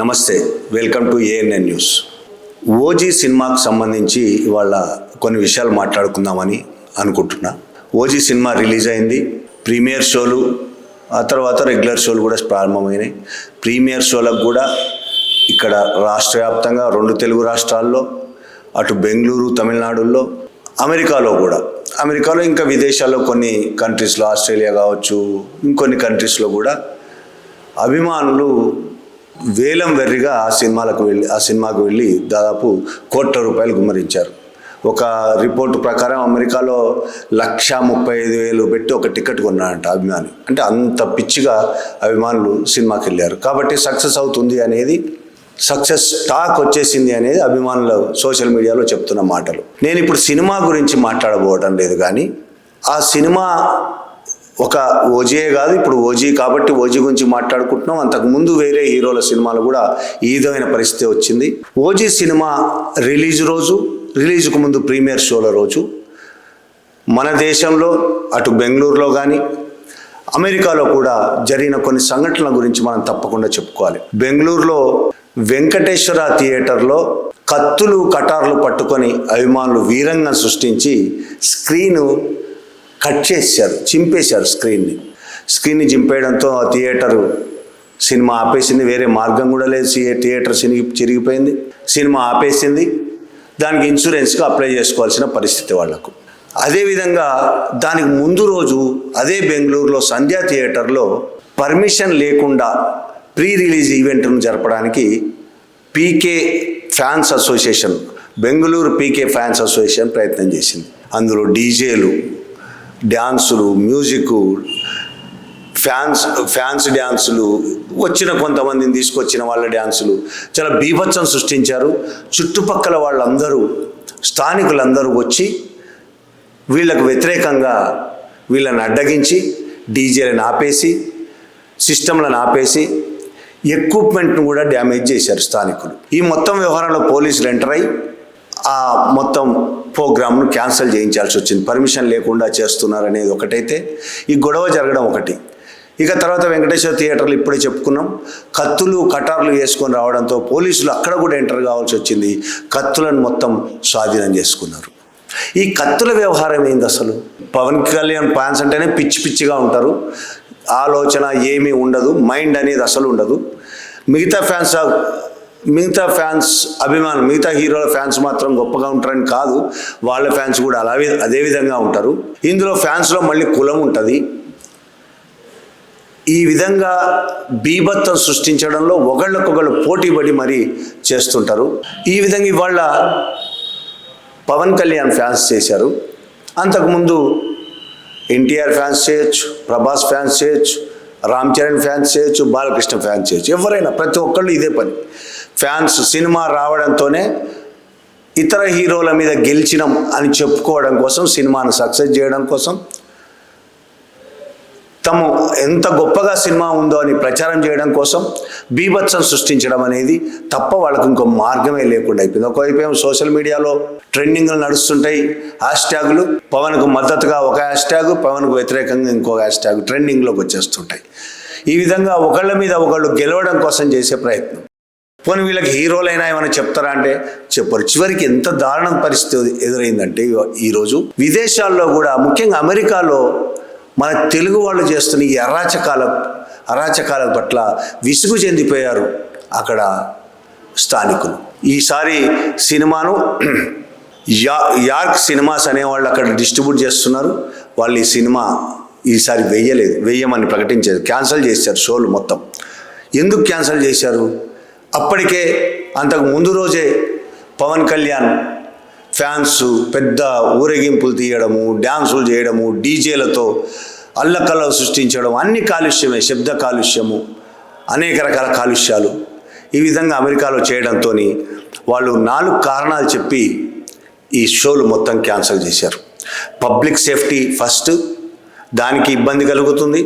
నమస్తే welcome to ANN news. OG సినిమాకు సంబంధించి ఇవాళ కొన్ని విషయాలు మాట్లాడుకుందామని అనుకుంటున్నా. ఓజీ సినిమా రిలీజ్ అయింది ప్రీమియర్ షోలు ఆ తర్వాత రెగ్యులర్ షోలు కూడా ప్రారంభమైనాయి. ప్రీమియర్ షోలకు కూడా ఇక్కడ రాష్ట్ర వ్యాప్తంగా రెండు తెలుగు రాష్ట్రాల్లో అటు బెంగళూరు తమిళనాడుల్లో అమెరికాలో కూడా. అమెరికాలో ఇంకా విదేశాల్లో కొన్ని కంట్రీస్లో ఆస్ట్రేలియా కావచ్చు ఇంకొన్ని కంట్రీస్లో కూడా అభిమానులు వేలం వెర్రిగా ఆ సినిమాలకు వెళ్ళి ఆ సినిమాకు వెళ్ళి దాదాపు కోట్ల రూపాయలు గుమ్మరించారు. ఒక రిపోర్టు ప్రకారం అమెరికాలో లక్ష ముప్పై ఐదు వేలు పెట్టి ఒక టికెట్ కొన్నాడంట అభిమాని. అంటే అంత పిచ్చిగా అభిమానులు సినిమాకి వెళ్ళారు. కాబట్టి సక్సెస్ అవుతుంది అనేది సక్సెస్ టాక్ వచ్చేసింది అనేది అభిమానులు సోషల్ మీడియాలో చెప్తున్న మాటలు. నేను ఇప్పుడు సినిమా గురించి మాట్లాడబోవడం లేదు కానీ ఆ సినిమా ఒక ఓజీయే కాదు ఇప్పుడు ఓజీ కాబట్టి ఓజీ గురించి మాట్లాడుకుంటున్నాం. అంతకుముందు వేరే హీరోల సినిమాలు కూడా ఈ విధమైన పరిస్థితి వచ్చింది. ఓజీ సినిమా రిలీజ్ రోజు రిలీజ్కు ముందు ప్రీమియర్ షోల రోజు. మన దేశంలో అటు బెంగళూరులో కానీ అమెరికాలో కూడా జరిగిన కొన్ని సంఘటనల గురించి మనం తప్పకుండా చెప్పుకోవాలి. బెంగళూరులో వెంకటేశ్వర థియేటర్లో కత్తులు కటార్లు పట్టుకొని అభిమానులు వీరంగం సృష్టించి స్క్రీను కట్ చేశారు చింపేశారు స్క్రీన్ని. స్క్రీన్ని చింపేయడంతో ఆ థియేటరు సినిమా ఆపేసింది వేరే మార్గం కూడా లేదు థియేటర్ చిరిగి చిరిగిపోయింది. సినిమా ఆపేసింది దానికి ఇన్సూరెన్స్కి అప్లై చేసుకోవాల్సిన పరిస్థితి వాళ్ళకు అదేవిధంగా దానికి ముందు రోజు అదే బెంగళూరులో సంధ్యా థియేటర్లో పర్మిషన్ లేకుండా ప్రీ రిలీజ్ ఈవెంట్ను జరపడానికి PK fans association Bengaluru PK fans association ప్రయత్నం చేసింది. అందులో డీజేలు డ్యాన్సులు మ్యూజిక్ ఫ్యాన్స్ ఫ్యాన్స్ డ్యాన్సులు వచ్చిన కొంతమందిని తీసుకొచ్చిన వాళ్ళ డ్యాన్సులు. చాలా బీభత్సం సృష్టించారు. చుట్టుపక్కల వాళ్ళందరూ స్థానికులందరూ వచ్చి వీళ్ళకు వ్యతిరేకంగా వీళ్ళని అడ్డగించి డీజేలను ఆపేసి సిస్టంలను ఆపేసి ఎక్విప్మెంట్ను కూడా డ్యామేజ్ చేశారు స్థానికులు. ఈ మొత్తం వ్యవహారంలో పోలీసులు ఎంటర్ అయి ఆ మొత్తం ప్రోగ్రామ్ను క్యాన్సిల్ చేయించాల్సి వచ్చింది. పర్మిషన్ లేకుండా చేస్తున్నారు అనేది ఒకటైతే ఈ గొడవ జరగడం ఒకటి. ఇక తర్వాత వెంకటేశ్వర థియేటర్లు ఇప్పుడే చెప్పుకున్నాం. కత్తులు కటార్లు వేసుకొని రావడంతో పోలీసులు అక్కడ కూడా ఎంటర్ కావాల్సి వచ్చింది. కత్తులను మొత్తం స్వాధీనం చేసుకున్నారు. ఈ కత్తుల వ్యవహారం ఏంది అసలు? పవన్ కళ్యాణ్ ఫ్యాన్స్ అంటేనే పిచ్చి పిచ్చిగా ఉంటారు. ఆలోచన ఏమీ ఉండదు. మైండ్ అనేది అసలు ఉండదు. మిగతా ఫ్యాన్స్ మిగతా ఫ్యాన్స్ అభిమానం మిగతా హీరోల ఫ్యాన్స్ మాత్రం గొప్పగా ఉంటారని కాదు వాళ్ళ ఫ్యాన్స్ కూడా అలా అదే విధంగా ఉంటారు. ఇందులో ఫ్యాన్స్లో మళ్ళీ కులం ఉంటుంది. ఈ విధంగా బీభత్సం సృష్టించడంలో ఒకళ్ళకొకళ్ళు పోటీపడి మరీ చేస్తుంటారు. ఈ విధంగా ఇవాళ పవన్ కళ్యాణ్ ఫ్యాన్స్ చేశారు. అంతకుముందు ఎన్టీఆర్ ఫ్యాన్స్ చేయొచ్చు ప్రభాస్ ఫ్యాన్స్ చేయొచ్చు రామ్ చరణ్ ఫ్యాన్స్ చేయొచ్చు బాలకృష్ణ ఫ్యాన్స్ చేయొచ్చు. ఎవరైనా ప్రతి ఒక్కళ్ళు ఇదే పని. ఫ్యాన్స్ సినిమా రావడంతోనే ఇతర హీరోల మీద గెలిచినాం అని చెప్పుకోవడం కోసం సినిమాను సక్సెస్ చేయడం కోసం తము ఎంత గొప్పగా సినిమా ఉందో అని ప్రచారం చేయడం కోసం బీభత్సం సృష్టించడం అనేది తప్ప వాళ్ళకు ఇంకో మార్గమే లేకుండా అయిపోయింది. ఒకవైపు ఏమో సోషల్ మీడియాలో ట్రెండింగ్లు నడుస్తుంటాయి హ్యాష్ ట్యాగులు పవన్కు మద్దతుగా ఒక హ్యాష్ ట్యాగ్ పవన్కు వ్యతిరేకంగా ఇంకో హ్యాష్ ట్యాగ్ ట్రెండింగ్లోకి వచ్చేస్తుంటాయి. ఈ విధంగా ఒకళ్ళ మీద ఒకళ్ళు గెలవడం కోసం చేసే ప్రయత్నం. పోనీ వీళ్ళకి హీరోలైనా ఏమైనా చెప్తారా అంటే చెప్పరు. చివరికి ఎంత దారుణం పరిస్థితి ఎదురైందంటే ఈరోజు విదేశాల్లో కూడా ముఖ్యంగా అమెరికాలో మన తెలుగు వాళ్ళు చేస్తున్న ఈ అరాచకాల అరాచకాల పట్ల విసుగు చెందిపోయారు అక్కడ స్థానికులు. ఈసారి సినిమాను యా యార్క్ సినిమాస్ అనేవాళ్ళు అక్కడ డిస్ట్రిబ్యూట్ చేస్తున్నారు. వాళ్ళు ఈ సినిమా ఈసారి వెయ్యలేదు వెయ్యమని ప్రకటించారు క్యాన్సిల్ చేశారు షోలు మొత్తం. ఎందుకు క్యాన్సిల్ చేశారు? అప్పటికే అంతకు ముందు రోజే పవన్ కళ్యాణ్ ఫ్యాన్స్ పెద్ద ఊరేగింపులు తీయడము డ్యాన్సులు చేయడము డీజేలతో అల్లకల్ల సృష్టించడం అన్ని కాలుష్యమే శబ్ద కాలుష్యము అనేక రకాల కాలుష్యాలు ఈ విధంగా అమెరికాలో చేయడంతో వాళ్ళు నాలుగు కారణాలు చెప్పి ఈ షోలు మొత్తం క్యాన్సిల్ చేశారు. పబ్లిక్ సేఫ్టీ ఫస్ట్ దానికి ఇబ్బంది కలుగుతుంది.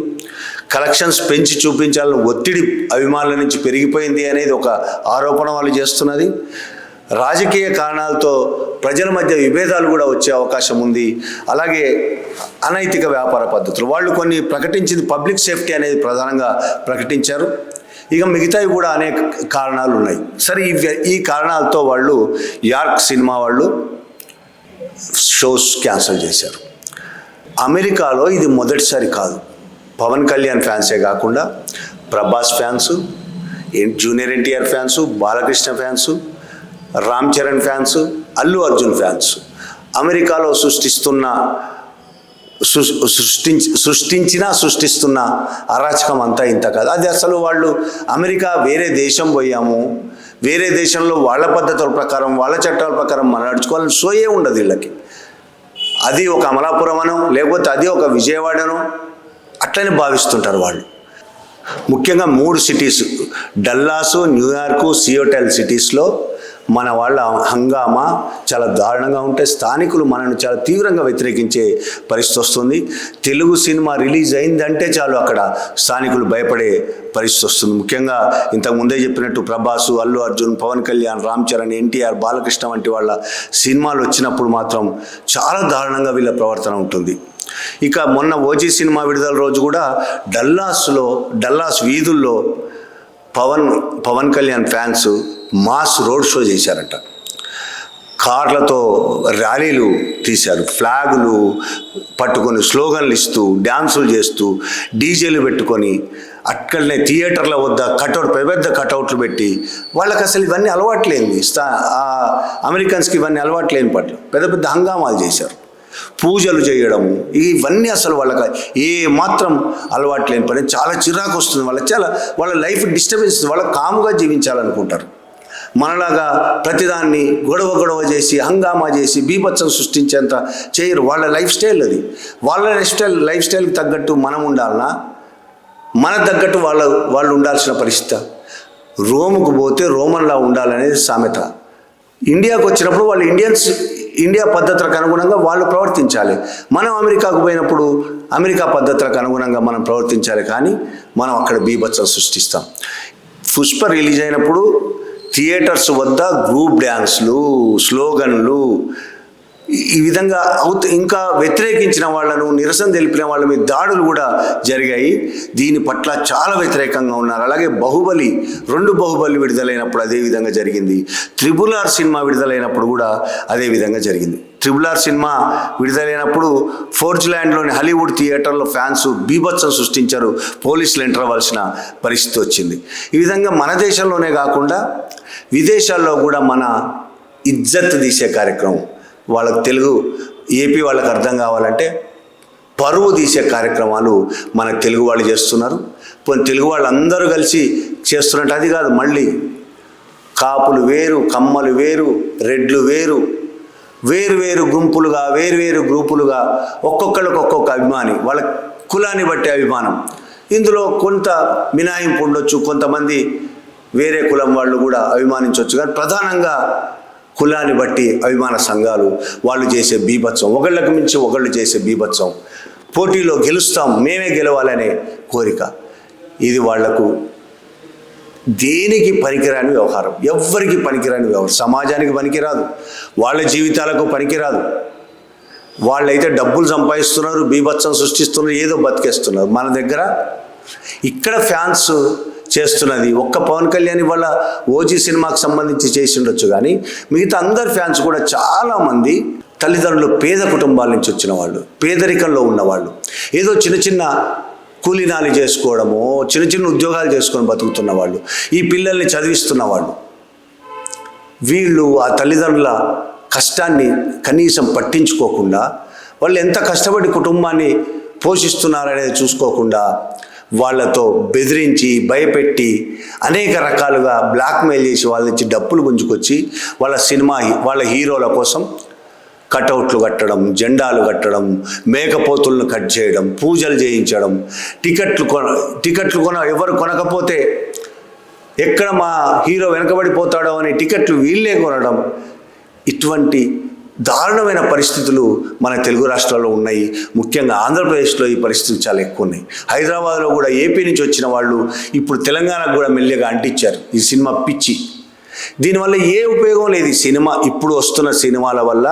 కలెక్షన్స్ పెంచి చూపించాలని ఒత్తిడి అభిమానుల నుంచి పెరిగిపోయింది అనేది ఒక ఆరోపణ వాళ్ళు చేస్తున్నది. రాజకీయ కారణాలతో ప్రజల మధ్య విభేదాలు కూడా వచ్చే అవకాశం ఉంది. అలాగే అనైతిక వ్యాపార పద్ధతులు. వాళ్ళు కొన్ని ప్రకటించింది పబ్లిక్ సేఫ్టీ అనేది ప్రధానంగా ప్రకటించారు. ఇక మిగతావి కూడా అనేక కారణాలు ఉన్నాయి. సరే ఈ ఈ కారణాలతో వాళ్ళు యార్క్ సినిమా వాళ్ళు షోస్ క్యాన్సిల్ చేశారు. అమెరికాలో ఇది మొదటిసారి కాదు. పవన్ కళ్యాణ్ ఫ్యాన్సే కాకుండా Prabhas fans junior NTR fans Balakrishna fans Ram Charan fans Allu Arjun fans. అమెరికాలో సృష్టిస్తున్న సృష్టించి సృష్టించిన సృష్టిస్తున్న అరాచకం అంతా ఇంత కాదు. అది అసలు వాళ్ళు అమెరికా వేరే దేశం పోయాము వేరే దేశంలో వాళ్ళ పద్ధతుల ప్రకారం వాళ్ళ చట్టాల ప్రకారం మనం నడుచుకోవాలని సోయే ఉండదు వీళ్ళకి. అది ఒక అమలాపురం అనో లేకపోతే అది ఒక విజయవాడనో అట్లనే భావిస్తుంటారు వాళ్ళు. ముఖ్యంగా మూడు సిటీస్ డల్లాసు న్యూయార్కు సియోటెల్ సిటీస్లో మన వాళ్ళ హంగామా చాలా దారుణంగా ఉంటే స్థానికులు మనల్ని చాలా తీవ్రంగా వ్యతిరేకించే పరిస్థితి వస్తుంది. తెలుగు సినిమా రిలీజ్ అయిందంటే చాలు అక్కడ స్థానికులు భయపడే పరిస్థితి వస్తుంది. ముఖ్యంగా ఇంతకు ముందే చెప్పినట్టు ప్రభాసు అల్లు అర్జున్ పవన్ కళ్యాణ్ రామ్ చరణ్ ఎన్టీఆర్ బాలకృష్ణ వంటి వాళ్ళ సినిమాలు వచ్చినప్పుడు మాత్రం చాలా దారుణంగా వీళ్ళ ప్రవర్తన ఉంటుంది. ఇక మొన్న ఓజీ సినిమా విడుదల రోజు కూడా డల్లాస్లో డల్లాస్ వీధుల్లో Pawan Pawan Kalyan fans mass road show చేశారట. కార్లతో ర్యాలీలు తీశారు. ఫ్లాగులు పట్టుకొని స్లోగన్లు ఇస్తూ డ్యాన్సులు చేస్తూ డీజేలు పెట్టుకొని అక్కడనే థియేటర్ల వద్ద కటౌట్ పెద్ద పెద్ద కటౌట్లు పెట్టి వాళ్ళకి అసలు ఇవన్నీ అలవాట్లేంది స్థా అమెరికన్స్కి ఇవన్నీ అలవాట్లేని పట్ల పెద్ద పెద్ద హంగామాలు చేశారు. పూజలు చేయడము ఇవన్నీ అసలు వాళ్ళకి ఏ మాత్రం అలవాట్లేని పని. చాలా చిరాకు వస్తుంది వాళ్ళకి. చాలా వాళ్ళ లైఫ్ డిస్టర్బెన్స్ వాళ్ళ కాముగా జీవించాలనుకుంటారు. మనలాగా ప్రతిదాన్ని గొడవ గొడవ చేసి హంగామా చేసి బీభత్సం సృష్టించేంత చేయరు. వాళ్ళ లైఫ్ స్టైల్ అది. వాళ్ళ లైఫ్ స్టైల్ లైఫ్ స్టైల్కి తగ్గట్టు మనం ఉండాలనా? మన తగ్గట్టు వాళ్ళ వాళ్ళు ఉండాల్సిన పరిస్థితి. రోముకు పోతే రోమన్లా ఉండాలనేది సామెత. ఇండియాకు వచ్చినప్పుడు వాళ్ళు ఇండియన్స్ ఇండియా పద్ధతులకు అనుగుణంగా వాళ్ళు ప్రవర్తించాలి. మనం అమెరికాకు పోయినప్పుడు అమెరికా పద్ధతులకు అనుగుణంగా మనం ప్రవర్తించాలి కానీ మనం అక్కడ బీభత్సం సృష్టిస్తాం. పుష్ప రిలీజ్ అయినప్పుడు థియేటర్స్ వద్ద గ్రూప్ డ్యాన్స్లు స్లోగన్లు ఈ- విధంగా అవుత ఇంకా వ్యతిరేకించిన వాళ్ళను నిరసన తెలిపిన వాళ్ళ మీద దాడులు కూడా జరిగాయి. దీని పట్ల చాలా వ్యతిరేకంగా ఉన్నారు. అలాగే బాహుబలి రెండు బాహుబలి విడుదలైనప్పుడు అదే విధంగా జరిగింది. త్రిబుల్ ఆర్ సినిమా విడుదలైనప్పుడు కూడా అదే విధంగా జరిగింది. ట్రిబుల్ ఆర్ సినిమా విడుదలైనప్పుడు ఫోర్జ్ ల్యాండ్లోని హాలీవుడ్ థియేటర్లో ఫ్యాన్స్ బీభత్సం సృష్టించారు. పోలీసులు ఎంటర్ అవ్వాల్సిన పరిస్థితి వచ్చింది. ఈ విధంగా మన దేశంలోనే కాకుండా విదేశాల్లో కూడా మన ఇజ్జత్ తీసే కార్యక్రమం వాళ్ళకి తెలుగు ఏపీ వాళ్ళకి అర్థం కావాలంటే పరువు తీసే కార్యక్రమాలు మన తెలుగు వాళ్ళు చేస్తున్నారు. పోనీ తెలుగు వాళ్ళందరూ కలిసి చేస్తున్నట్టు అది కాదు మళ్ళీ కాపులు వేరు కమ్మలు వేరు రెడ్లు వేరు వేరు వేరు గుంపులుగా వేరు వేరు గ్రూపులుగా ఒక్కొక్కరికి ఒక్కొక్క అభిమాని వాళ్ళ కులాన్ని బట్టి అభిమానం. ఇందులో కొంత మినాయింపు ఉండొచ్చు కొంతమంది వేరే కులం వాళ్ళు కూడా అభిమానించవచ్చు కానీ ప్రధానంగా కులాన్ని బట్టి అభిమాన సంఘాలు వాళ్ళు చేసే బీభత్సం ఒకళ్ళకి మించి ఒకళ్ళు చేసే బీభత్సం. పోటీలో గెలుస్తాం మేమే గెలవాలనే కోరిక. ఇది వాళ్ళకు దేనికి పనికిరాని వ్యవహారం? ఎవ్వరికి పనికిరాని వ్యవహారం? సమాజానికి పనికిరాదు. వాళ్ళ జీవితాలకు పనికిరాదు. వాళ్ళైతే డబ్బులు సంపాదిస్తున్నారు బీభత్సం సృష్టిస్తున్నారు ఏదో బతికేస్తున్నారు. మన దగ్గర ఇక్కడ ఫ్యాన్స్ చేస్తున్నది ఒక్క పవన్ కళ్యాణ్ వల్ల ఓజీ సినిమాకి సంబంధించి చేసి ఉండొచ్చు కానీ మిగతా అందరు ఫ్యాన్స్ కూడా చాలామంది తల్లిదండ్రులు పేద కుటుంబాల నుంచి వచ్చిన వాళ్ళు పేదరికంలో ఉన్నవాళ్ళు. ఏదో చిన్న చిన్న కూలీనాలు చేసుకోవడము చిన్న చిన్న ఉద్యోగాలు చేసుకొని బతుకుతున్న వాళ్ళు ఈ పిల్లల్ని చదివిస్తున్న వాళ్ళు వీళ్ళు ఆ తల్లిదండ్రుల కష్టాన్ని కనీసం పట్టించుకోకుండా వాళ్ళు ఎంత కష్టపడి కుటుంబాన్ని పోషిస్తున్నారనేది చూసుకోకుండా వాళ్ళతో బెదిరించి భయపెట్టి అనేక రకాలుగా బ్లాక్మెయిల్ చేసి వాళ్ళ నుంచి డప్పులు గుంజుకొచ్చి వాళ్ళ సినిమా వాళ్ళ హీరోల కోసం కటౌట్లు కట్టడం జెండాలు కట్టడం మేకపోతులను కట్ చేయడం పూజలు చేయించడం టికెట్లు కొన టికెట్లు కొన ఎవరు కొనకపోతే ఎక్కడ మా హీరో వెనకబడిపోతాడో అని టికెట్లు వీళ్ళే కొనడం. ఇటువంటి దారుణమైన పరిస్థితులు మన తెలుగు రాష్ట్రాల్లో ఉన్నాయి. ముఖ్యంగా ఆంధ్రప్రదేశ్లో ఈ పరిస్థితులు చాలా ఎక్కువ ఉన్నాయి హైదరాబాద్లో కూడా ఏపీ నుంచి వచ్చిన వాళ్ళు ఇప్పుడు తెలంగాణకు కూడా మెల్లిగా అంటించారు. ఈ సినిమా పిచ్చి. దీనివల్ల ఏ ఉపయోగం లేదు. ఈ సినిమా ఇప్పుడు వస్తున్న సినిమాల వల్ల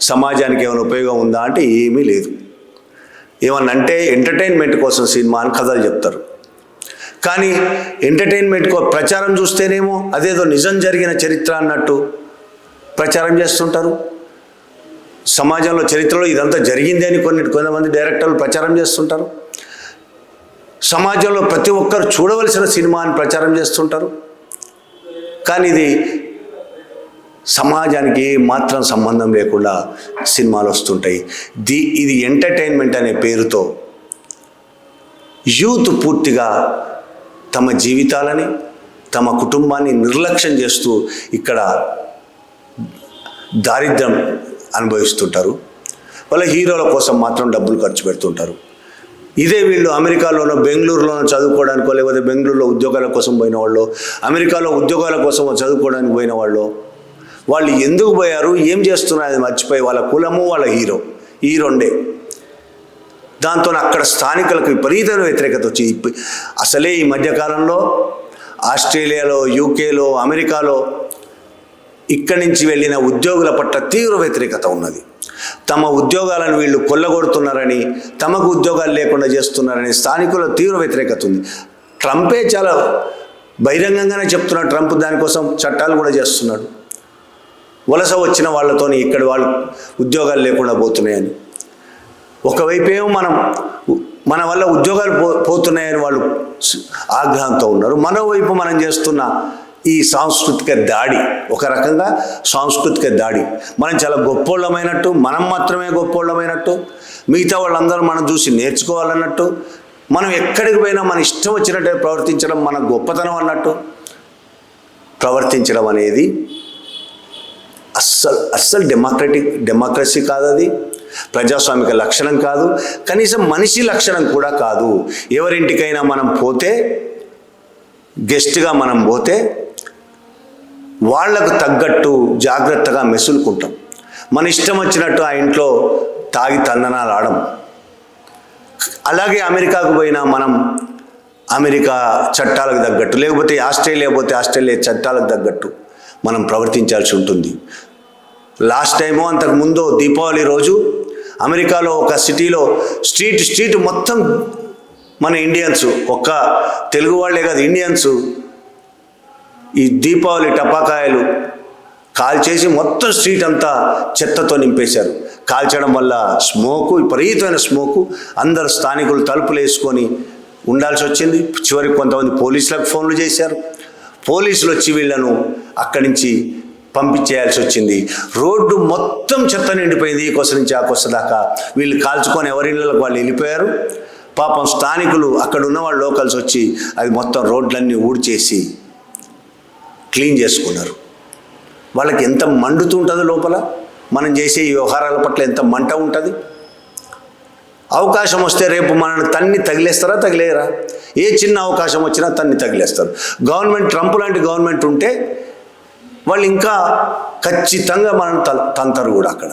సమాజానికి ఏమైనా ఉపయోగం ఉందా అంటే ఏమీ లేదు. ఏమన్నా అంటే ఎంటర్టైన్మెంట్ కోసం సినిమా అని కథలు చెప్తారు. కానీ ఎంటర్టైన్మెంట్ కో ప్రచారం చూస్తేనేమో అదేదో నిజం జరిగిన చరిత్ర అన్నట్టు ప్రచారం చేస్తుంటారు. సమాజంలో చరిత్రలో ఇదంతా జరిగింది అని కొన్ని కొంతమంది డైరెక్టర్లు ప్రచారం చేస్తుంటారు. సమాజంలో ప్రతి ఒక్కరు చూడవలసిన సినిమా అని ప్రచారం చేస్తుంటారు. కానీ ఇది సమాజానికి ఏ మాత్రం సంబంధం లేకుండా సినిమాలు వస్తుంటాయి. ది ఇది ఎంటర్టైన్మెంట్ అనే పేరుతో యూత్ పూర్తిగా తమ జీవితాలని తమ కుటుంబాన్ని నిర్లక్ష్యం చేస్తూ ఇక్కడ దారిద్ర్యం అనుభవిస్తుంటారు. వాళ్ళ హీరోల కోసం మాత్రం డబ్బులు ఖర్చు పెడుతుంటారు. ఇదే వీళ్ళు అమెరికాలోనో బెంగళూరులోనో చదువుకోవడానికో లేకపోతే బెంగళూరులో ఉద్యోగాల కోసం పోయిన వాళ్ళు అమెరికాలో ఉద్యోగాల కోసం చదువుకోవడానికి పోయిన వాళ్ళు వాళ్ళు ఎందుకు పోయారు ఏం చేస్తున్నారు అది మర్చిపోయి వాళ్ళ కులము వాళ్ళ హీరో. ఈ రెండే. దాంతో అక్కడ స్థానికులకు విపరీతమైన వ్యతిరేకత వచ్చి అసలే ఈ మధ్యకాలంలో ఆస్ట్రేలియాలో యూకేలో అమెరికాలో ఇక్కడి నుంచి వెళ్ళిన ఉద్యోగుల పట్ల తీవ్ర వ్యతిరేకత ఉన్నది. తమ ఉద్యోగాలను వీళ్ళు కొల్లగొడుతున్నారని తమకు ఉద్యోగాలు లేకుండా చేస్తున్నారని స్థానికుల తీవ్ర వ్యతిరేకత ఉంది. ట్రంపే చాలా బహిరంగంగానే చెప్తున్నాడు. ట్రంప్ దానికోసం చట్టాలు కూడా చేస్తున్నాడు. వలస వచ్చిన వాళ్ళతోని ఇక్కడ వాళ్ళు ఉద్యోగాలు లేకుండా పోతున్నాయని. ఒకవైపు ఏమో మనం మన వల్ల ఉద్యోగాలు పో పోతున్నాయని వాళ్ళు ఆగ్రహంతో ఉన్నారు. మరోవైపు మనం చేస్తున్న ఈ సాంస్కృతిక దాడి ఒక రకంగా సాంస్కృతిక దాడి. మనం చాలా గొప్పోళ్ళమైనట్టు మనం మాత్రమే గొప్పోళ్ళమైనట్టు మిగతా వాళ్ళందరూ మనం చూసి నేర్చుకోవాలన్నట్టు మనం ఎక్కడికి పోయినా మన ఇష్టం వచ్చినట్టు ప్రవర్తించడం మన గొప్పతనం అన్నట్టు ప్రవర్తించడం అనేది అస్సలు అస్సలు డెమోక్రటిక్ డెమోక్రసీ కాదు అది. ప్రజాస్వామిక లక్షణం కాదు. కనీసం మనిషి లక్షణం కూడా కాదు. ఎవరింటికైనా మనం పోతే గెస్ట్గా మనం పోతే వాళ్ళకు తగ్గట్టు జాగ్రత్తగా మెసులుకుంటాం. మన ఇష్టం వచ్చినట్టు ఆ ఇంట్లో తాగి తందనాలు ఆడం. అలాగే అమెరికాకు పోయినా మనం అమెరికా చట్టాలకు తగ్గట్టు లేకపోతే ఆస్ట్రేలియా పోతే ఆస్ట్రేలియా చట్టాలకు తగ్గట్టు మనం ప్రవర్తించాల్సి ఉంటుంది. లాస్ట్ టైము అంతకు ముందు దీపావళి రోజు అమెరికాలో ఒక సిటీలో స్ట్రీట్ స్ట్రీట్ మొత్తం మన ఇండియన్స్ ఒక్క తెలుగు వాళ్ళే కాదు ఇండియన్స్ ఈ దీపావళి టపాకాయలు కాల్చేసి మొత్తం స్ట్రీట్ అంతా చెత్తతో నింపేశారు. కాల్చడం వల్ల స్మోకు విపరీతమైన స్మోకు అందరు స్థానికులు తలుపులు వేసుకొని ఉండాల్సి వచ్చింది. చివరికి కొంతమంది పోలీసులకు ఫోన్లు చేశారు. పోలీసులు వచ్చి వీళ్ళను అక్కడి నుంచి పంపించేయాల్సి వచ్చింది. రోడ్డు మొత్తం చెత్త నిండిపోయింది. ఈ కొస నుంచి ఆ కొస దాకా వీళ్ళు కాల్చుకొని ఎవరిళ్ళకు వాళ్ళు వెళ్ళిపోయారు. పాపం స్థానికులు అక్కడ ఉన్న వాళ్ళు లోకల్స్ వచ్చి అది మొత్తం రోడ్లన్నీ ఊడ్చేసి క్లీన్ చేసుకున్నారు. వాళ్ళకి ఎంత మండుతుంటుందో లోపల మనం చేసే ఈ వ్యవహారాల పట్ల ఎంత మంట ఉంటుంది? అవకాశం వస్తే రేపు మనల్ని తన్ని తగిలేస్తారా తగిలేయరా? ఏ చిన్న అవకాశం వచ్చినా తన్ని తగిలేస్తారు. గవర్నమెంట్ ట్రంప్ లాంటి గవర్నమెంట్ ఉంటే వాళ్ళు ఇంకా ఖచ్చితంగా మనం తంతరు కూడా అక్కడ.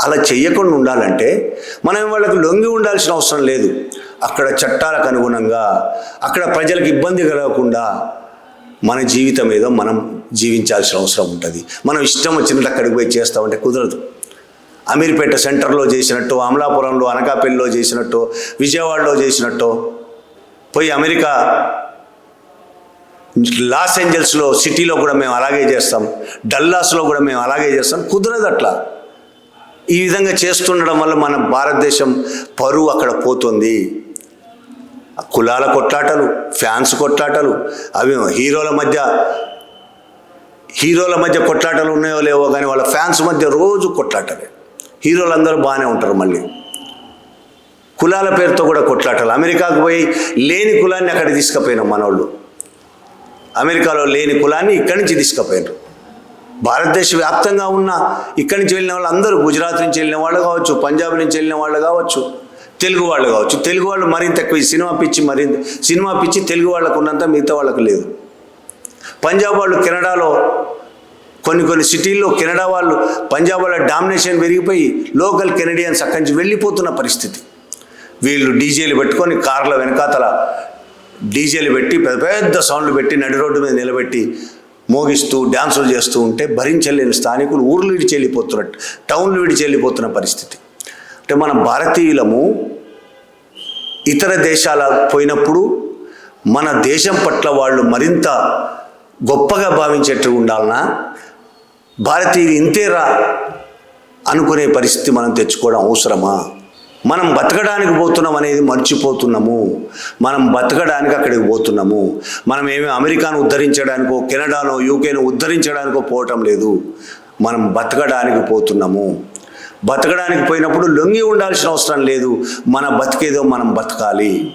అలా చెయ్యకుండా ఉండాలంటే మనం వాళ్ళకి లొంగి ఉండాల్సిన అవసరం లేదు. అక్కడ చట్టాలకు అనుగుణంగా అక్కడ ప్రజలకు ఇబ్బంది కలగకుండా మన జీవితం ఏదో మనం జీవించాల్సిన అవసరం ఉంటుంది. మనం ఇష్టం వచ్చినట్టు అక్కడికి పోయి చేస్తామంటే కుదరదు. అమీర్పేట సెంటర్లో చేసినట్టు అమలాపురంలో అనకాపల్లిలో చేసినట్టు విజయవాడలో చేసినట్టు పోయి అమెరికా లాస్ ఏంజల్స్లో సిటీలో కూడా మేము అలాగే చేస్తాం డల్లాస్లో కూడా మేము అలాగే చేస్తాం కుదరదు అట్లా. ఈ విధంగా చేస్తుండడం వల్ల మన భారతదేశం పరువు అక్కడ పోతుంది. కులాల కొట్లాటలు ఫ్యాన్స్ కొట్లాటలు అవి హీరోల మధ్య హీరోల మధ్య కొట్లాటలు ఉన్నాయో లేవో కానీ వాళ్ళ ఫ్యాన్స్ మధ్య రోజు కొట్లాటలే. హీరోలు అందరూ బాగానే ఉంటారు మళ్ళీ. కులాల పేరుతో కూడా కొట్లాటలు. అమెరికాకు పోయి లేని కులాన్ని అక్కడ తీసుకుపోయినాం మనోళ్ళు. అమెరికాలో లేని కులాన్ని ఇక్కడి నుంచి తీసుకుపోయినారు. భారతదేశ వ్యాప్తంగా ఉన్న ఇక్కడి నుంచి వెళ్ళిన వాళ్ళు అందరూ గుజరాత్ నుంచి వెళ్ళిన వాళ్ళు కావచ్చు పంజాబ్ నుంచి వెళ్ళిన వాళ్ళు కావచ్చు. తెలుగు వాళ్ళు కావచ్చు. తెలుగు వాళ్ళు మరింత ఎక్కువ సినిమా పిచ్చి మరింత సినిమా పిచ్చి తెలుగు వాళ్ళకు ఉన్నంత మిగతా వాళ్ళకు లేదు. పంజాబ్ వాళ్ళు కెనడాలో కొన్ని కొన్ని సిటీల్లో కెనడా వాళ్ళు పంజాబ్ వాళ్ళ డామినేషన్ పెరిగిపోయి లోకల్ కెనడియన్స్ అక్కడి నుంచి వెళ్ళిపోతున్న పరిస్థితి. వీళ్ళు డీజేలు పెట్టుకొని కార్ల వెనకాతల డీజేలు పెట్టి పెద్ద పెద్ద సౌండ్లు పెట్టి నడి రోడ్డు మీద నిలబెట్టి మోగిస్తూ డ్యాన్సులు చేస్తూ ఉంటే భరించలేని స్థానికులు ఊర్లు విడిచి వెళ్ళిపోతున్నట్టు టౌన్లు విడిచి వెళ్ళిపోతున్న పరిస్థితి. అంటే మన భారతీయులము ఇతర దేశాల పోయినప్పుడు మన దేశం పట్ల వాళ్ళు మరింత గొప్పగా భావించేట్టు ఉండాలన్నా భారతీయులు ఇంతేరా అనుకునే పరిస్థితి మనం తెచ్చుకోవడం అవసరమా? మనం బతకడానికి పోతున్నాం అనేది మర్చిపోతున్నాము. మనం బతకడానికి అక్కడికి పోతున్నాము. మనం ఏమి అమెరికాను ఉద్ధరించడానికో కెనడానో యూకేను ఉద్ధరించడానికో పోవటం లేదు. మనం బతకడానికి పోతున్నాము. బతకడానికి పోయినప్పుడు లొంగి ఉండాల్సిన అవసరం లేదు. మన బతికేదో మనం బతకాలి.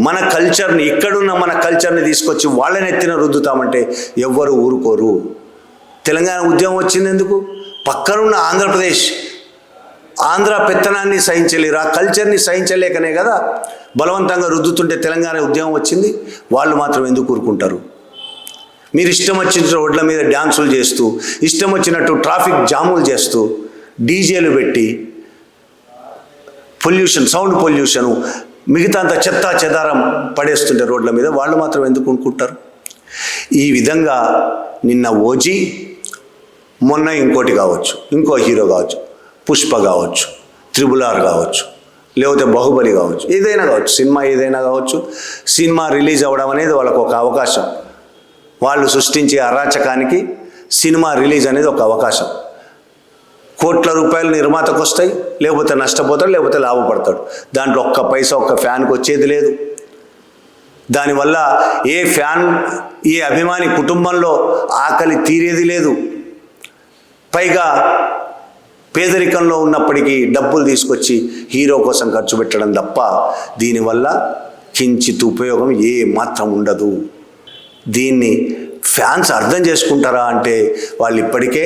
మన కల్చర్ని ఇక్కడున్న మన కల్చర్ని తీసుకొచ్చి వాళ్ళని ఎత్తిన రుద్దుతామంటే ఎవ్వరు ఊరుకోరు. తెలంగాణ ఉద్యమం వచ్చింది ఎందుకు? పక్కనున్న ఆంధ్రప్రదేశ్ ఆంధ్ర పెత్తనాన్ని సహించలేరు. ఆ కల్చర్ని సహించలేకనే కదా బలవంతంగా రుద్దుతుంటే తెలంగాణ ఉద్యమం వచ్చింది. వాళ్ళు మాత్రం ఎందుకు ఊరుకుంటారు? మీరు ఇష్టం వచ్చిన రోడ్ల మీద డ్యాన్సులు చేస్తూ ఇష్టం వచ్చినట్టు ట్రాఫిక్ జాములు చేస్తూ డీజేలు పెట్టి పొల్యూషన్ సౌండ్ పొల్యూషను మిగతా అంత చెత్త చెదారం పడేస్తుంటే రోడ్ల మీద. వాళ్ళు మాత్రం ఎందుకు కొనుక్కుంటారు? ఈ విధంగా నిన్న ఓజీ మొన్న ఇంకోటి కావచ్చు ఇంకో హీరో కావచ్చు పుష్ప కావచ్చు త్రిబుల్ ఆర్ కావచ్చు లేకపోతే బాహుబలి కావచ్చు ఏదైనా కావచ్చు సినిమా ఏదైనా కావచ్చు సినిమా రిలీజ్ అవ్వడం అనేది వాళ్ళకు ఒక అవకాశం. వాళ్ళు సృష్టించే అరాచకానికి సినిమా రిలీజ్ అనేది ఒక అవకాశం. కోట్ల రూపాయలు నిర్మాతకు వస్తాయి లేకపోతే నష్టపోతాడు లేకపోతే లాభపడతాడు. దాంట్లో ఒక్క పైసా ఒక్క ఫ్యాన్కి వచ్చేది లేదు. దానివల్ల ఏ ఫ్యాన్ ఏ అభిమాని కుటుంబంలో ఆకలి తీరేది లేదు. పైగా పేదరికంలో ఉన్నప్పటికీ డబ్బులు తీసుకొచ్చి హీరో కోసం ఖర్చు పెట్టడం తప్ప దీనివల్ల కించిత్ ఉపయోగం ఏ మాత్రం ఉండదు. దీన్ని ఫ్యాన్స్ అర్థం చేసుకుంటారా అంటే వాళ్ళు ఇప్పటికే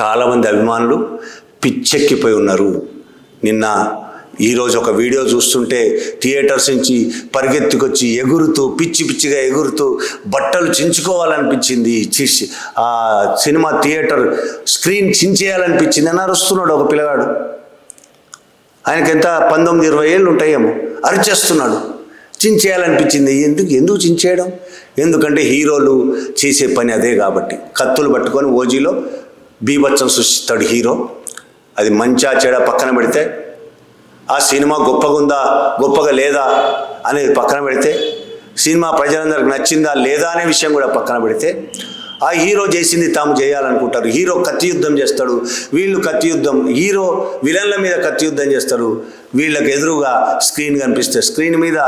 చాలామంది అభిమానులు పిచ్చెక్కిపోయి ఉన్నారు. నిన్న ఈరోజు ఒక వీడియో చూస్తుంటే థియేటర్స్ నుంచి పరిగెత్తుకొచ్చి ఎగురుతూ పిచ్చి పిచ్చిగా ఎగురుతూ బట్టలు చించుకోవాలనిపించింది. చిసి ఆ సినిమా థియేటర్ స్క్రీన్ చించేయాలనిపించింది అని అరుస్తున్నాడు ఒక పిల్లగాడు. ఆయనకి ఎంత పంతొమ్మిది ఇరవై ఏళ్ళు ఉంటాయేమో అరిచేస్తున్నాడు. చించేయాలనిపించింది. ఎందుకు ఎందుకు చించేయడం? ఎందుకంటే హీరోలు చేసే పని అదే కాబట్టి. కత్తులు పట్టుకొని ఓజీలో బీభత్సం సృష్టిస్తాడు హీరో. అది మంచా చెడ పక్కన పెడితే ఆ సినిమా గొప్పగా ఉందా గొప్పగా లేదా అనేది పక్కన పెడితే సినిమా ప్రజలందరికి నచ్చిందా లేదా అనే విషయం కూడా పక్కన పెడితే ఆ హీరో చేసింది తాము చేయాలనుకుంటారు. హీరో కత్తి యుద్ధం చేస్తాడు వీళ్ళు కత్తి యుద్ధం హీరో విలన్ల మీద కత్తి యుద్ధం చేస్తారు వీళ్ళకి ఎదురుగా స్క్రీన్ కనిపిస్తే స్క్రీన్ మీద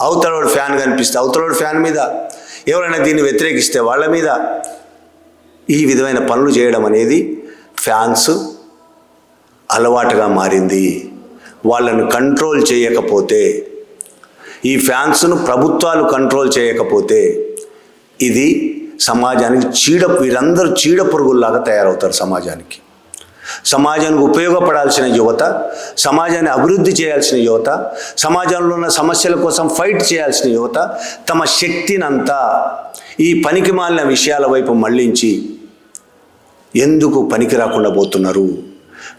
అవతలోడు ఫ్యాన్ కనిపిస్తే అవతలోడు ఫ్యాన్ మీద ఎవరైనా దీన్ని వ్యతిరేకిస్తే వాళ్ళ మీద ఈ విధమైన పనులు చేయడం అనేది ఫ్యాన్స్ అలవాటుగా మారింది. వాళ్ళను కంట్రోల్ చేయకపోతే ఈ ఫ్యాన్స్ను ప్రభుత్వాలు కంట్రోల్ చేయకపోతే ఇది సమాజానికి చీడ వీరందరూ చీడ పురుగుల్లాగా తయారవుతారు సమాజానికి. సమాజానికి ఉపయోగపడాల్సిన యువత సమాజాన్ని అభివృద్ధి చేయాల్సిన యువత సమాజంలో ఉన్న సమస్యల కోసం ఫైట్ చేయాల్సిన యువత తమ శక్తినంతా ఈ పనికి మాలిన విషయాల వైపు మళ్ళించి ఎందుకు పనికి రాకుండా పోతున్నారు?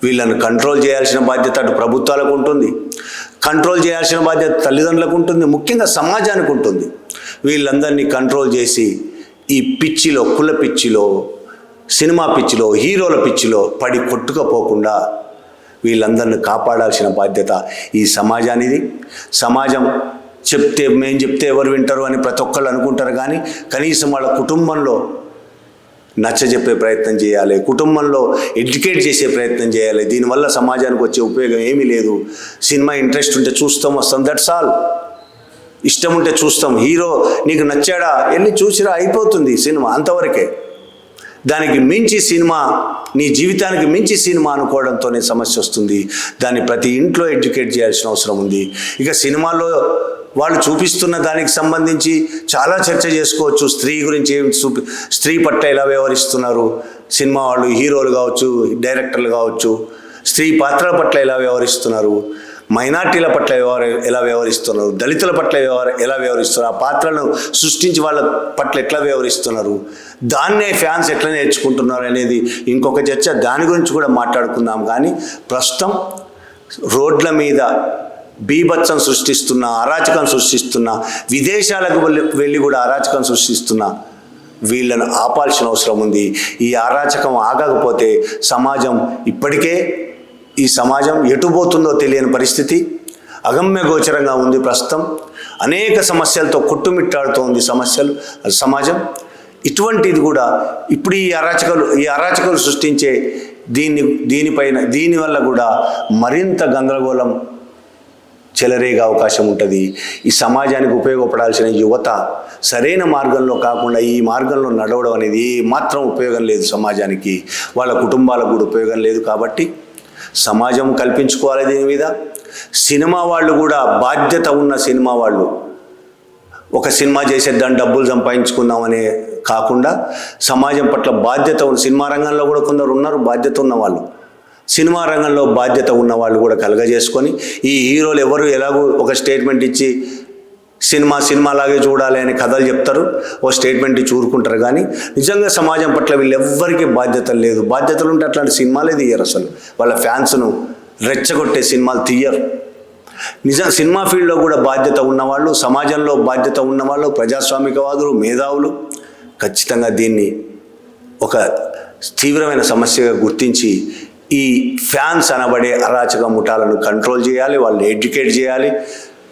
వీళ్ళను కంట్రోల్ చేయాల్సిన బాధ్యత అటు ప్రభుత్వాలకు ఉంటుంది. కంట్రోల్ చేయాల్సిన బాధ్యత తల్లిదండ్రులకు ఉంటుంది. ముఖ్యంగా సమాజానికి ఉంటుంది. వీళ్ళందరినీ కంట్రోల్ చేసి ఈ పిచ్చిలో కుల పిచ్చిలో సినిమా పిచ్చిలో హీరోల పిచ్చిలో పడి కొట్టుకపోకుండా వీళ్ళందరిని కాపాడాల్సిన బాధ్యత ఈ సమాజానిది. సమాజం చెప్తే మేము చెప్తే ఎవరు వింటారు అని ప్రతి ఒక్కళ్ళు అనుకుంటారు కానీ కనీసం వాళ్ళ కుటుంబంలో నచ్చజెప్పే ప్రయత్నం చేయాలి. కుటుంబంలో ఎడ్యుకేట్ చేసే ప్రయత్నం చేయాలి. దీనివల్ల సమాజానికి వచ్చే ఉపయోగం ఏమీ లేదు. సినిమా ఇంట్రెస్ట్ ఉంటే చూస్తాం వస్తాం. దట్స్ ఆల్ ఇష్టం ఉంటే చూస్తాం. హీరో నీకు నచ్చాడా? వెళ్ళి చూసిరా అయిపోతుంది సినిమా అంతవరకే. దానికి మించి సినిమా నీ జీవితానికి మించి సినిమా అనుకోవడంతోనే సమస్య వస్తుంది. దాన్ని ప్రతి ఇంట్లో ఎడ్యుకేట్ చేయాల్సిన అవసరం ఉంది. ఇక సినిమాలో వాళ్ళు చూపిస్తున్న దానికి సంబంధించి చాలా చర్చ చేసుకోవచ్చు. స్త్రీ గురించి ఏం చూపి స్త్రీ పట్ల ఎలా వ్యవహరిస్తున్నారు? సినిమా వాళ్ళు హీరోలు కావచ్చు డైరెక్టర్లు కావచ్చు స్త్రీ పాత్రల పట్ల ఎలా వ్యవహరిస్తున్నారు? మైనార్టీల పట్ల వ్యవహార ఎలా వ్యవహరిస్తున్నారు? దళితుల పట్ల వ్యవహార ఎలా వ్యవహరిస్తున్నారు? ఆ పాత్రలను సృష్టించి వాళ్ళ పట్ల ఎట్లా వ్యవహరిస్తున్నారు? దాన్నే ఫ్యాన్స్ ఎట్లా నేర్చుకుంటున్నారు అనేది ఇంకొక చర్చ. దాని గురించి కూడా మాట్లాడుకుందాం. కానీ ప్రస్తుతం రోడ్ల మీద బీభత్సం సృష్టిస్తున్న అరాచకం సృష్టిస్తున్న విదేశాలకు వెళ్ళి- వెళ్ళి కూడా అరాచకం సృష్టిస్తున్న వీళ్ళను ఆపాల్సిన అవసరం ఉంది. ఈ అరాచకం ఆగకపోతే సమాజం ఇప్పటికే ఈ సమాజం ఎటు పోతుందో తెలియని పరిస్థితి. అగమ్య గోచరంగా ఉంది ప్రస్తుతం. అనేక సమస్యలతో కొట్టుమిట్టాడుతోంది సమస్యలు సమాజం. ఇటువంటిది కూడా ఇప్పుడు ఈ అరాచకాలు ఈ అరాచకలు సృష్టించే దీన్ని దీనిపైన దీనివల్ల కూడా మరింత గందరగోళం చెలరేగే అవకాశం ఉంటుంది. ఈ సమాజానికి ఉపయోగపడాల్సిన యువత సరైన మార్గంలో కాకుండా ఈ మార్గంలో నడవడం అనేది మాత్రం ఉపయోగం లేదు సమాజానికి. వాళ్ళ కుటుంబాలకు కూడా ఉపయోగం లేదు కాబట్టి సమాజం కల్పించుకోవాలి దీని మీద. సినిమా వాళ్ళు కూడా బాధ్యత ఉన్న సినిమా వాళ్ళు. ఒక సినిమా చేసేద్దాం డబ్బులు సంపాదించుకుందామనే కాకుండా సమాజం పట్ల బాధ్యత ఉన్న సినిమా రంగంలో కూడా కొందరు ఉన్నారు బాధ్యత ఉన్న వాళ్ళు సినిమా రంగంలో బాధ్యత ఉన్న వాళ్ళు కూడా కలగజేసుకొని ఈ హీరోలు ఎవరు ఎలాగో ఒక స్టేట్మెంట్ ఇచ్చి సినిమా సినిమాలాగే చూడాలి అని కథలు చెప్తారు ఓ స్టేట్మెంట్ చూరుకుంటారు కానీ నిజంగా సమాజం పట్ల వీళ్ళెవ్వరికీ బాధ్యత లేదు. బాధ్యతలు ఉంటే అట్లాంటి సినిమాలే తీయరు అసలు. వాళ్ళ ఫ్యాన్స్ను రెచ్చగొట్టే సినిమాలు తీయరు. నిజం సినిమా ఫీల్డ్లో కూడా బాధ్యత ఉన్నవాళ్ళు సమాజంలో బాధ్యత ఉన్నవాళ్ళు ప్రజాస్వామికవాదులు మేధావులు ఖచ్చితంగా దీన్ని ఒక తీవ్రమైన సమస్యగా గుర్తించి ఈ ఫ్యాన్స్ అనబడే అరాచక ముఠాలను కంట్రోల్ చేయాలి వాళ్ళు ఎడ్యుకేట్ చేయాలి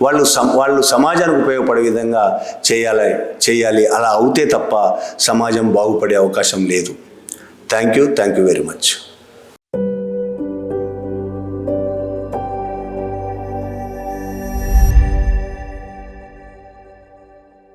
వాళ్ళు సమ వాళ్ళు సమాజానికి ఉపయోగపడే విధంగా చేయాలి చేయాలి. అలా అవుతే తప్ప సమాజం బాగుపడే అవకాశం లేదు. Thank you thank you very much